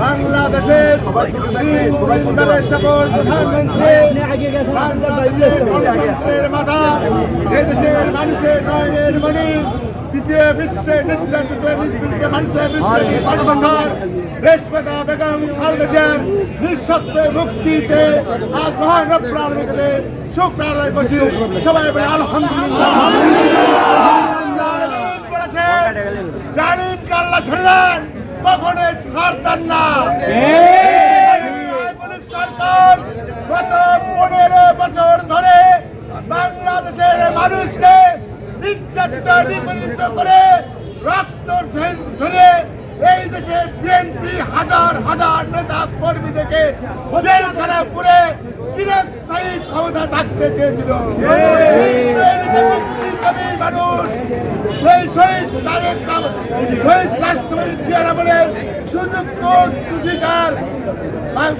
বাংলাদেশের সকল প্রধানমন্ত্রী বাংলাদেশের মাথা এদেশের মানুষের নয়নের তৃতীয় বিশ্বের নির্যাতিত মানুষের বিরুদ্ধে পাঁচ বছর বেগম খালেদা জিয়ার নিঃশব্দের মুক্তিতে আজ মহান করছি সবাই বলে আলহামদুলিল্লাহ কখনোই ছাড়তেন না। সরকার গত পনেরো বছর ধরে বাংলাদেশের মানুষকে নির্যাতিত নিপীড়িত করে রক্ত ধরে এই দেশে বিএনপি হাজার হাজার নেতা কর্মীদেরকে জেলখানা পুরে চিরস্থায়ী ক্ষমতা থাকতে চেয়েছিল কিন্তু এই দেশে মুক্তিকামী মানুষ। এই শহীদ তারেক শহীদ রাষ্ট্রপতি জিয়ারা বলেন, সুযোগ অধিকার।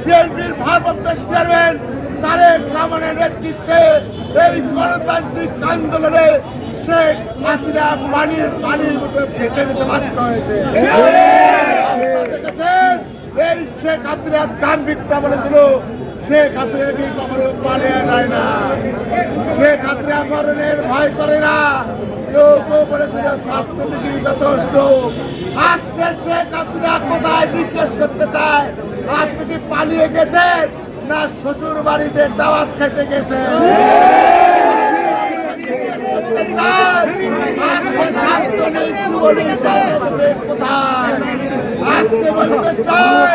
বিএনপির ভারপ্রাপ্ত চেয়ারম্যান তারেক রহমানের নেতৃত্বে এই গণতান্ত্রিক আন্দোলনে শেখ হাসিনা পানির পানির মতো ভেসে যেতে বাধ্য হয়েছে। এই শেখ হাসিনার দান ভিক্ষা বলেছিল শেখ হাসিনা কি কখনো পালিয়ে যায় না। শেখ হাসিনা ভয় করে না। কেউ কেউ বলেছিল ছাত্রলীগই যথেষ্ট। আজকে শেখ হাসিনা কোথায় জিজ্ঞেস করতে চায়? আপনি কি পালিয়ে গেছেন না শ্বশুর বাড়িতে দাওয়াত খেতে গেছেন? আজকে বলতে চাই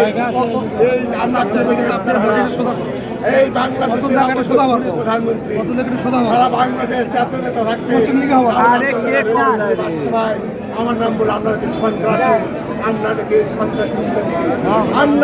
এই এই বাংলাদেশের প্রধানমন্ত্রী। সারা বাংলাদেশ জাতীয় নেতা থাকতে ভাই, আমার নাম বলে আপনার সন্ত্রাসী সন্ত্রাসী আমরা